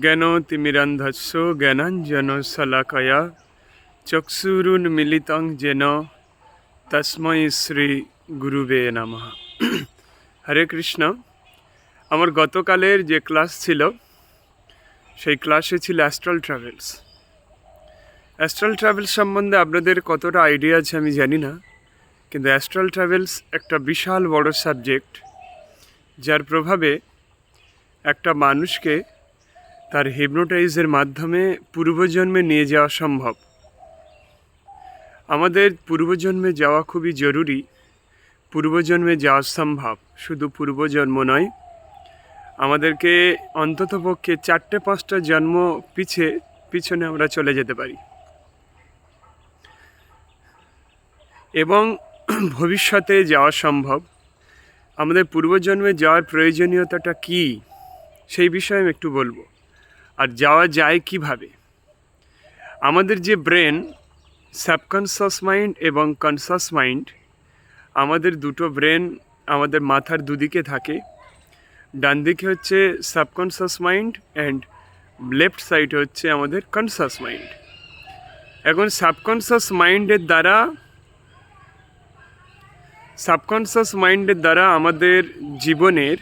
অজ্ঞান তিমিরান্ধস্য জ্ঞানাঞ্জন শলাকয়া চক্ষুরুন্মিলিতং যেন তস্মৈ শ্রী গুরুবে নমঃ হরে কৃষ্ণ আমার গতকালের যে ক্লাস ছিল, সেই ক্লাসে ছিল অ্যাস্ট্রাল ট্রাভেলস অ্যাস্ট্রাল ট্রাভেলস সম্বন্ধে আপনাদের কতটা আইডিয়া আছে আমি জানি না, কিন্তু অ্যাস্ট্রাল ট্রাভেলস একটা বিশাল বড় সাবজেক্ট যার প্রভাবে একটা মানুষকে তার হিপনোটাইজের মাধ্যমে পূর্বজন্মে নিয়ে যাওয়া সম্ভব। আমাদের পূর্বজন্মে যাওয়া খুবই জরুরি। পূর্বজন্মে যাওয়া সম্ভব, শুধু পূর্বজন্ম নয়। আমাদেরকে অন্ততপক্ষে চারটে পাঁচটা জন্ম পিছে, পিছনে আমরা চলে যেতে পারি। এবং ভবিষ্যতে যাওয়া সম্ভব। আমাদের পূর্বজন্মে যাওয়ার প্রয়োজনীয়তাটা কী, সেই বিষয়ে আমি একটু বলব। আর যাওয়া যায় কীভাবে? আমাদের যে ব্রেন, সাবকনসাস মাইন্ড এবং কনসাস মাইন্ড, আমাদের দুটো ব্রেন আমাদের মাথার দুদিকে থাকে। ডান দিকে হচ্ছে সাবকনসাস মাইন্ড অ্যান্ড লেফট সাইডে হচ্ছে আমাদের কনসাস মাইন্ড। এখন সাবকনসাস মাইন্ডের দ্বারা, সাবকনসাস মাইন্ডের দ্বারা আমাদের জীবনের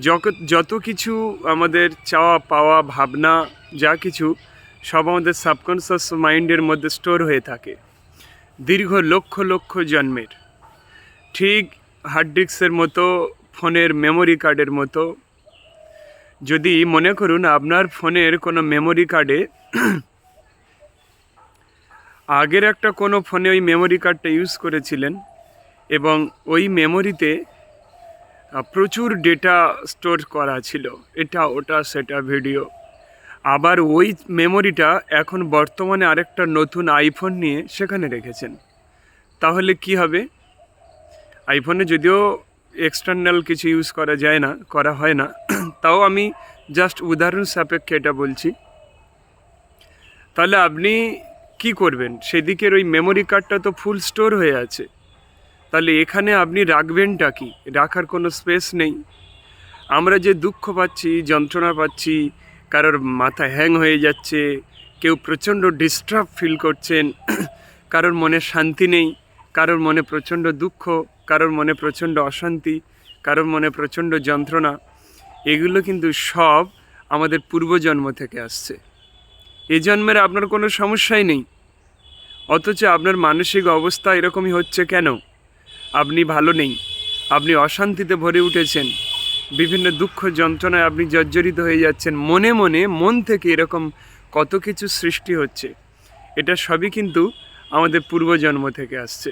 যত- কিছু আমাদের চাওয়া, পাওয়া, ভাবনা, যা কিছু সব আমাদের সাবকনসাস মাইন্ডের মধ্যে স্টোর হয়ে থাকে। দীর্ঘ লক্ষ লক্ষ জন্মের। ঠিক হার্ড ডিস্কের মতো, ফোনের মেমোরি কার্ডের মতো। যদি মনে করুন, আপনার ফোনের কোনো মেমোরি কার্ডে আগের একটা কোনো ফোনে ওই মেমোরি কার্ডটা ইউজ করেছিলেন এবং ওই মেমোরিতে প্রচুর ডেটা স্টোর করা ছিল। এটা, ওটা, সেটা ভিডিও আবার ওই মেমোরিটা এখন বর্তমানে আরেকটা নতুন আইফোন নিয়ে সেখানে রেখেছেন। তাহলে কি হবে? আইফোনে যদিও এক্সটার্নাল কিছু ইউজ করা যায় না, করা হয় না, তাও আমি জাস্ট উদাহরণ সাপেক্ষে এটা বলছি। তাহলে আপনি কি করবেন? সেদিকের ওই মেমোরি কার্ডটা তো ফুল স্টোর হয়ে আছে। তাহলে এখানে আপনি রাখবেনটা কি? রাখার কোনো স্পেস নেই। আমরা যে দুঃখ পাচ্ছি, যন্ত্রণা পাচ্ছি, কারোর মাথা হ্যাং হয়ে যাচ্ছে, কেউ প্রচণ্ড ডিস্টার্ব ফিল করছেন, কারোর মনে শান্তি নেই, কারোর মনে প্রচণ্ড দুঃখ, কারোর মনে প্রচণ্ড অশান্তি, কারোর মনে প্রচণ্ড যন্ত্রণা, এগুলো কিন্তু সব আমাদের পূর্বজন্ম থেকে আসছে। এ জন্মের আপনার কোনো সমস্যাই নেই। অথচ আপনার মানসিক অবস্থা এরকমই হচ্ছে কেন? আপনি ভালো নেই। আপনি অশান্তিতে ভরে উঠেছেন। বিভিন্ন দুঃখ যন্ত্রণায় আপনি জর্জরিত হয়ে যাচ্ছেন। মনে মনে মন থেকে এরকম কত কিছু সৃষ্টি হচ্ছে। এটা সবই কিন্তু আমাদের পূর্বজন্ম থেকে আসছে।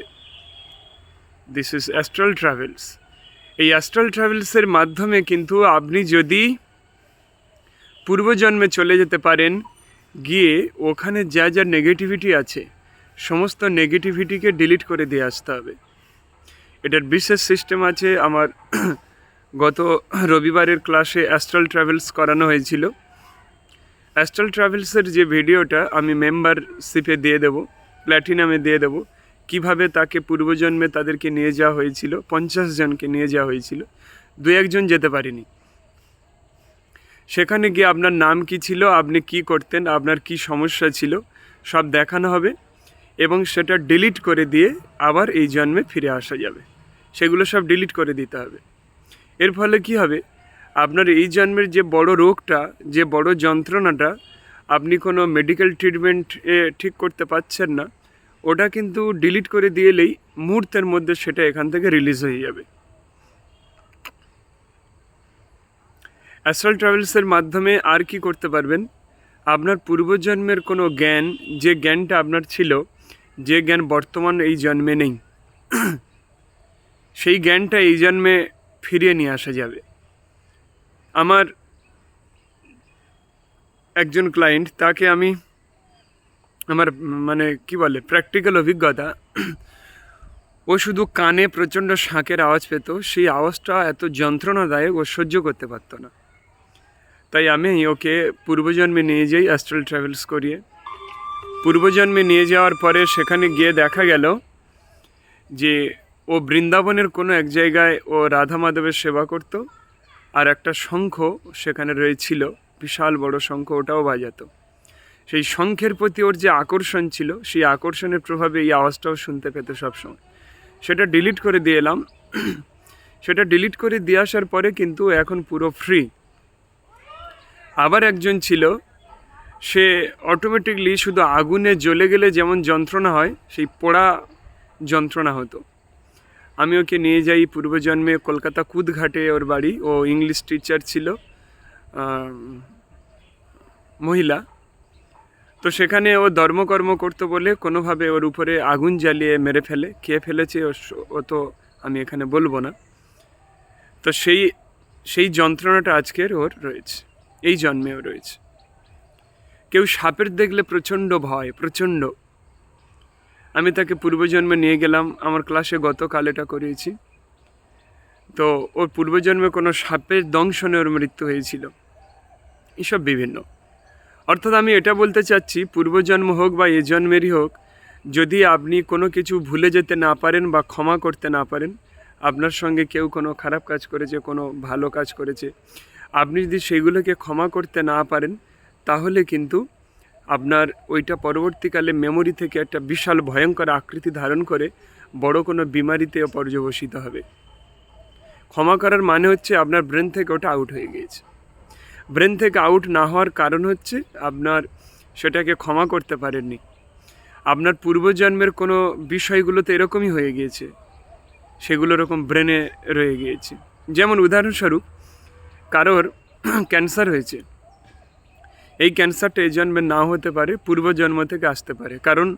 দিস ইজ অ্যাস্ট্রাল ট্রাভেলস এই অ্যাস্ট্রাল ট্রাভেলসের মাধ্যমে কিন্তু আপনি যদি পূর্বজন্মে চলে যেতে পারেন, গিয়ে ওখানে যা যা নেগেটিভিটি আছে, সমস্ত নেগেটিভিটিকে ডিলিট করে দিয়ে আসতে হবে। এটার বিশেষ সিস্টেম আছে আমার গত রবিবারের ক্লাসে অ্যাস্ট্রাল ট্রাভেলস করানো হয়েছিল। অ্যাস্ট্রাল ট্রাভেলসের যে ভিডিওটা আমি মেম্বারশিপে দিয়ে দেবো, প্ল্যাটিনামে দিয়ে দেবো, কীভাবে তাকে পূর্বজন্মে তাদেরকে নিয়ে যাওয়া হয়েছিল, পঞ্চাশ জনকে নিয়ে যাওয়া হয়েছিল, দু একজন যেতে পারিনি। সেখানে গিয়ে আপনার নাম কি ছিল, আপনি কি করতেন, আপনার কি সমস্যা ছিল, সব দেখানো হবে। এবং সেটা ডিলিট করে দিয়ে আবার এই জন্মে ফিরে আসা যাবে। সেগুলো সব ডিলিট করে দিতে হবে। এর ফলে কি হবে? আপনার এই জন্মের যে বড় রোগটা, যে বড় যন্ত্রণাটা, আপনি কোনো মেডিকেল ট্রিটমেন্ট ঠিক করতে পারছেন না, ওটা কিন্তু ডিলিট করে দিয়েলেই মুহূর্তের মধ্যে সেটা এখান থেকে রিলিজ হয়ে যাবে। অ্যাস্ট্রাল ট্রাভেলসের মাধ্যমে আর কি করতে পারবেন? আপনার পূর্বজন্মের কোনো জ্ঞান, যে জ্ঞানটা আপনার ছিল যে জ্ঞান বর্তমান এই জন্মে নেই, সেই জ্ঞানটা এই জন্মে ফিরিয়ে নিয়ে আসা যাবে। আমার একজন ক্লায়েন্ট তাকে আমি আমার মানে কি বলে প্র্যাকটিক্যাল অভিজ্ঞতা, ও শুধু কানে প্রচণ্ড শাঁকের আওয়াজ পেত, সেই আওয়াজটা এত যন্ত্রণাদায়ক ও সহ্য করতে পারতো না। তাই আমি ওকে পূর্বজন্মে নিয়ে যাই অ্যাস্ট্রাল ট্রাভেলস করিয়ে। পূর্বজন্মে নিয়ে যাওয়ার পরে সেখানে গিয়ে দেখা গেল যে ও বৃন্দাবনের কোনো এক জায়গায় ও রাধা মাধবের সেবা করত আর একটা শঙ্খ সেখানে রয়েছিল, বিশাল বড় শঙ্খ, ওটাও বাজাতো। সেই শঙ্খের প্রতি ওর যে আকর্ষণ ছিল, সেই আকর্ষণের প্রভাবে এই আওয়াজটাও শুনতে পেত সবসময়। সেটা ডিলিট করে দিয়ে এলাম। সেটা ডিলিট করে দিয়ে আসার পরে কিন্তু এখন পুরো ফ্রি আবার একজন ছিল সে অটোমেটিকলি শুধু আগুনে জ্বলে গেলে যেমন যন্ত্রণা হয়, সেই পোড়া যন্ত্রণা হতো। আমি ওকে নিয়ে যাই পূর্বজন্মে কলকাতা কুদঘাটে ওর বাড়ি। ও ইংলিশ টিচার ছিল মহিলা। তো সেখানে ও ধর্মকর্ম করতো বলে কোনোভাবে ওর উপরে আগুন জ্বালিয়ে মেরে ফেলে, খেয়ে ফেলেছে। ও তো আমি এখানে বলব না। তো সেই সেই যন্ত্রণাটা আজকের ওর রয়েছে, এই জন্মেও রয়েছে। কেউ সাপের দেখলে প্রচণ্ড ভয়, প্রচণ্ড। আমি তাকে পূর্বজন্মে নিয়ে গেলাম, আমার ক্লাসে গতকাল এটা করিয়েছি। তো ওর পূর্বজন্মে কোনো সাপের দংশনে ওর মৃত্যু হয়েছিল। এসব বিভিন্ন। অর্থাৎ আমি এটা বলতে চাচ্ছি, পূর্বজন্ম হোক বা এ জন্মেরই হোক, যদি আপনি কোনো কিছু ভুলে যেতে না পারেন বা ক্ষমা করতে না পারেন, আপনার সঙ্গে কেউ কোনো খারাপ কাজ করেছে, কোনো ভালো কাজ করেছে, আপনি যদি সেগুলোকে ক্ষমা করতে না পারেন তাহলে কিন্তু আপনার ওইটা পরবর্তীকালে মেমোরি থেকে একটা বিশাল ভয়ঙ্কর আকৃতি ধারণ করে বড় কোনো বিমারিতে পর্যবসিত হবে। ক্ষমা করার মানে হচ্ছে আপনার ব্রেন থেকে ওটা আউট হয়ে গিয়েছে। ব্রেন থেকে আউট না হওয়ার কারণ হচ্ছে আপনার সেটাকে ক্ষমা করতে পারেননি। আপনার পূর্বজন্মের কোনো বিষয়গুলো তো এরকমই হয়ে গিয়েছে। সেগুলো এরকম ব্রেনে রয়ে গিয়েছে। যেমন উদাহরণস্বরূপ, কারোর ক্যান্সার হয়েছে। এই ক্যান্সারটা এই জন্মে না হতে পারে, পূর্বজন্ম থেকে আসতে পারে। কারণ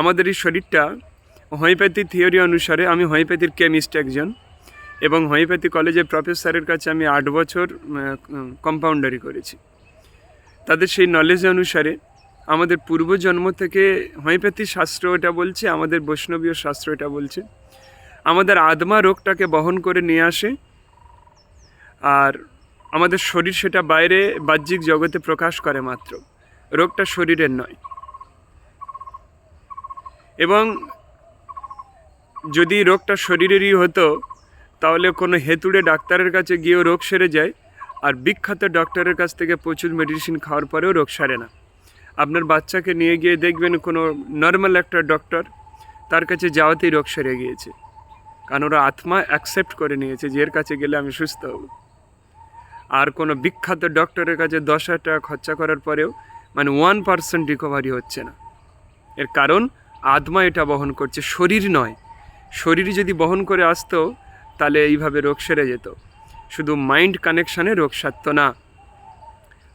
আমাদের এই শরীরটা হোমিওপ্যাথি থিওরি অনুসারে আমি হোমিওপ্যাথির কেমিস্ট একজন এবং হোমিওপ্যাথি কলেজের প্রফেসরের কাছে আমি আট বছর কম্পাউন্ডারি করেছি। তাদের সেই নলেজ অনুসারে আমাদের পূর্বজন্ম থেকে হোমিওপ্যাথি শাস্ত্র এটা বলছে, আমাদের বৈষ্ণবীয় শাস্ত্র এটা বলছে। আমাদের আদমা রোগটাকে বহন করে নিয়ে আসে আর আমাদের শরীর সেটা বাইরে বাহ্যিক জগতে প্রকাশ করে মাত্র। রোগটা শরীরের নয়। এবং যদি রোগটা শরীরেরই হতো, তাহলে কোনো হেতুড়ে ডাক্তারের কাছে গিয়েও রোগ সেরে যায়, আর বিখ্যাত ডক্টরের কাছ থেকে প্রচুর মেডিসিন খাওয়ার পরেও রোগ সারে না। আপনার বাচ্চাকে নিয়ে গিয়ে দেখবেন কোনো নর্মাল একটা ডক্টর তার কাছে যাওয়াতেই রোগ সেরে গিয়েছে। কারণ ওরা আত্মা অ্যাকসেপ্ট করে নিয়েছে যে এর কাছে গেলে আমি সুস্থ হব। আর কোনো বিখ্যাত ডক্টরের কাছে দশ হাজার টাকা খরচা করার পরেও মানে ওয়ান পার্সেন্ট রিকভারি হচ্ছে না। এর কারণ, আত্মা এটা বহন করছে, শরীর নয়। শরীর যদি বহন করে আসতো, তাহলে এইভাবে রোগ সেরে যেত। শুধু মাইন্ড কানেকশানে রোগ সারত না।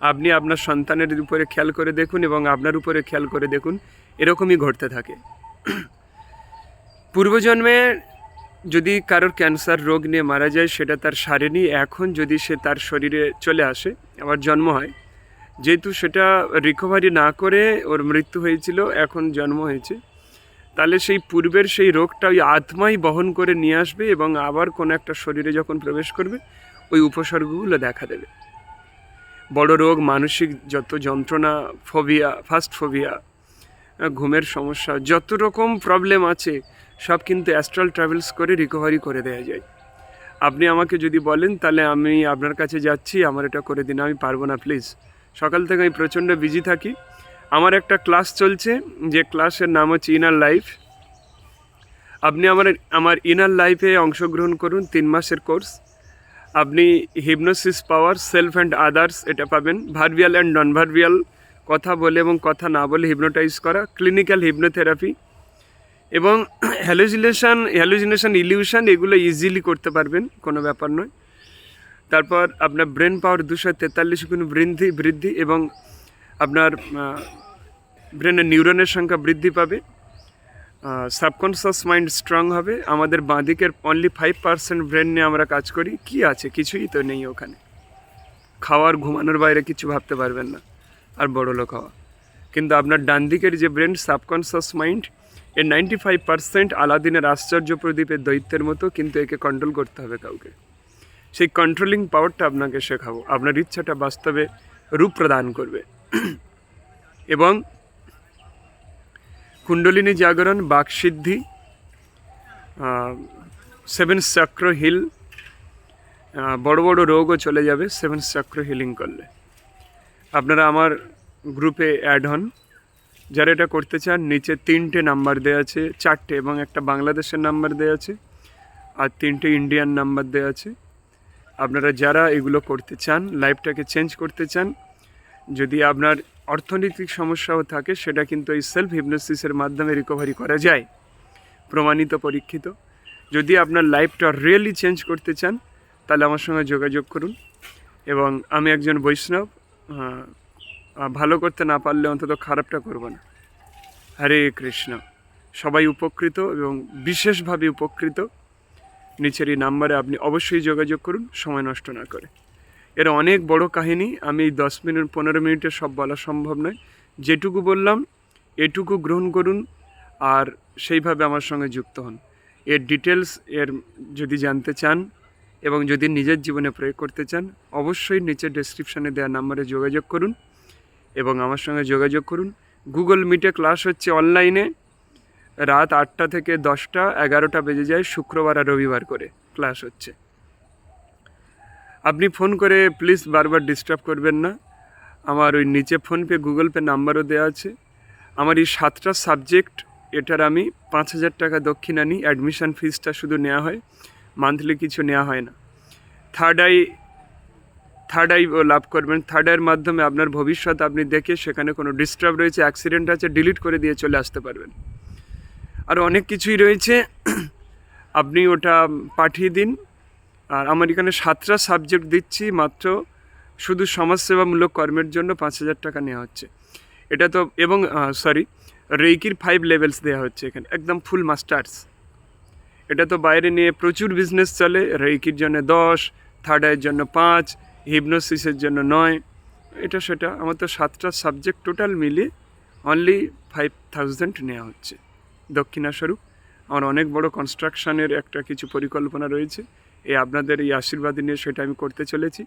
আপনি আপনার সন্তানের উপরে খেয়াল করে দেখুন এবং আপনার উপরে খেয়াল করে দেখুন, এরকমই ঘটতে থাকে। পূর্বজন্মে যদি কারোর ক্যান্সার রোগ নিয়ে মারা যায়, সেটা তার সারেনি এখন যদি সে তার শরীরে চলে আসে, আবার জন্ম হয়। যেহেতু সেটা রিকভারি না করে ওর মৃত্যু হয়েছিল, এখন জন্ম হয়েছে। তাহলে সেই পূর্বের সেই রোগটা ওই আত্মাই বহন করে নিয়ে আসবে এবং আবার কোনো একটা শরীরে যখন প্রবেশ করবে, ওই উপসর্গগুলো দেখা দেবে। বড় রোগ, মানসিক যত যন্ত্রণা ফোবিয়া ফার্স্ট ফোবিয়া ঘুমের সমস্যা, যত রকম প্রবলেম আছে সব কিন্তু অ্যাস্ট্রাল ট্রাভেলস করে রিকভারি করে দেওয়া যায়। আপনি আমাকে যদি বলেন, তাহলে আমি আপনার কাছে যাচ্ছি, আমার এটা করে দিন, আমি পারব না প্লিজ সকাল থেকে আমি প্রচণ্ড বিজি থাকি। আমার একটা ক্লাস চলছে, যে ক্লাসের নাম হচ্ছে ইনার লাইফ আপনি আমার আমার ইনার লাইফে অংশগ্রহণ করুন, তিন মাসের কোর্স আপনি hypnosis power self and others এটা পাবেন। ভার্বিয়াল অ্যান্ড নন ভার্বিয়াল কথা বলে এবং কথা না বলে হিপনোটাইজ করা। ক্লিনিক্যাল হিপনোথেরাপি এবং হ্যালুজিনেশন হ্যালুজিনেশন ইলিউশন এগুলো ইজিলি করতে পারবেন, কোনো ব্যাপার নয়। তারপর আপনার ব্রেন পাওয়ার দুশো তেতাল্লিশ গুণ বৃদ্ধি বৃদ্ধি এবং আপনার ব্রেনের নিউরনের সংখ্যা বৃদ্ধি পাবে। সাবকনসিয়াস মাইন্ড স্ট্রং হবে। আমাদের বাঁদিকের অনলি ফাইভ পার্সেন্ট ব্রেন নিয়ে আমরা কাজ করি। কি আছে? কিছুই তো নেই ওখানে। খাওয়ার, ঘুমানোর বাইরে কিছু ভাবতে পারবেন না। আর বড় লোক হওয়া। কিন্তু আপনার ডান দিকের যে ব্রেন সাবকনসিয়াস মাইন্ড এর নাইনটি ফাইভ পার্সেন্ট আলাদিনের আশ্চর্য প্রদীপের দৈত্যের মতো, কিন্তু একে কন্ট্রোল করতে হবে কাউকে। সেই কন্ট্রোলিং পাওয়ারটা আপনাকে শেখাবো। আপনার ইচ্ছাটা বাস্তবে রূপ প্রদান করবে। এবং কুণ্ডলিনী জাগরণ, বাকসিদ্ধি সেভেন চক্র হিল বড় বড় রোগও চলে যাবে সেভেন চক্র হিলিং করলে। আপনারা আমার গ্রুপে অ্যাড হন। যারা এটা করতে চান, নিচে তিনটে নাম্বার দেওয়া আছে, চারটে এবং একটা বাংলাদেশের নাম্বার দেওয়া আছে আর তিনটে ইন্ডিয়ান নাম্বার দেওয়া আছে। আপনারা যারা এগুলো করতে চান, লাইফটাকে চেঞ্জ করতে চান, যদি আপনার অর্থনৈতিক সমস্যাও থাকে, সেটা কিন্তু এই সেলফ হিপনোসিসের মাধ্যমে রিকভারি করা যায়, প্রমাণিত, পরীক্ষিত। যদি আপনার লাইফটা রিয়েলি চেঞ্জ করতে চান, তাহলে আমার সঙ্গে যোগাযোগ করুন। এবং আমি একজন বৈষ্ণব ভালো করতে না পারলে অন্তত খারাপটা করব না। হরে কৃষ্ণ। সবাই উপকৃত এবং বিশেষভাবে উপকৃত। নিচের এই নাম্বারে আপনি অবশ্যই যোগাযোগ করুন, সময় নষ্ট না করে। এর অনেক বড় কাহিনী, আমি এই দশ মিনিট, পনেরো মিনিটে সব বলা সম্ভব নয়। যেটুকু বললাম, এটুকু গ্রহণ করুন আর সেইভাবে আমার সঙ্গে যুক্ত হন। এর ডিটেলস এর যদি জানতে চান এবং যদি নিজের জীবনে প্রয়োগ করতে চান, অবশ্যই নিচের ডেসক্রিপশানে দেওয়া নাম্বারে যোগাযোগ করুন। এবং আমার সঙ্গে যোগাযোগ করুন। গুগল মিটে ক্লাস হচ্ছে অনলাইনে রাত আটটা থেকে দশটা, এগারোটা বেজে যায়, শুক্রবার আর রবিবার করে ক্লাস হচ্ছে। আপনি ফোন করে প্লিজ বারবার ডিস্টার্ব করবেন না। আমার ওই নিচে ফোনপে গুগল পে নাম্বারও দেওয়া আছে। আমার এই সাতটা সাবজেক্ট এটার আমি পাঁচ হাজার টাকা দক্ষিণা নিই অ্যাডমিশন ফিসটা শুধু নেওয়া হয়। মান্থলি কিছু নেওয়া হয় না। থার্ড আই থার্ড আই লাভ করবেন। থার্ড আইয়ের মাধ্যমে আপনার ভবিষ্যৎ আপনি দেখে সেখানে কোনো ডিস্টার্ব রয়েছে অ্যাক্সিডেন্ট আছে ডিলিট করে দিয়ে চলে আসতে পারবেন। আর অনেক কিছুই রয়েছে। আপনি ওটা পাঠিয়ে দিন। আর আমার এখানে সাতটা সাবজেক্ট দিচ্ছি মাত্র। শুধু সমাজসেবামূলক কর্মের জন্য পাঁচ হাজার টাকা নেওয়া হচ্ছে। এটা তো, এবং সরি রেইকির ফাইভ লেভেলস দেওয়া হচ্ছে এখানে। একদম ফুল মাস্টার্স এটা তো বাইরে নিয়ে প্রচুর বিজনেস চলে। রেইকির জন্য দশ থার্ড আইয়ের জন্য পাঁচ হিপনোসিসের জন্য নয়। এটা সেটা, আমার তো সাতটা সাবজেক্ট টোটাল মিলিয়ে অনলি ফাইভ থাউজেন্ড নেওয়া হচ্ছে। দক্ষিণাস্বরূপ আমার অনেক বড় কনস্ট্রাকশনের একটা কিছু পরিকল্পনা রয়েছে। এই আপনাদের এই আশীর্বাদ নিয়ে সেটা আমি করতে চলেছি।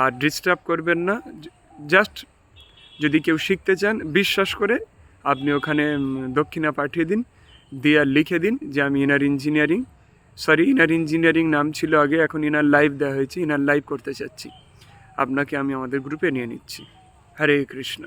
আর ডিস্টার্ব করবেন না জাস্ট যদি কেউ শিখতে চান, বিশ্বাস করে আপনি ওখানে দক্ষিণা পাঠিয়ে দিন, দিয়ে লিখে দিন যে আমি inner engineering sorry inner engineering নাম ছিল আগে, এখন ইনার লাইভ দেওয়া হয়েছে, ইনার লাইভ করতে চাচ্ছি। আপনাকে আমি আমাদের গ্রুপে নিয়ে নিচ্ছি। হরে কৃষ্ণ।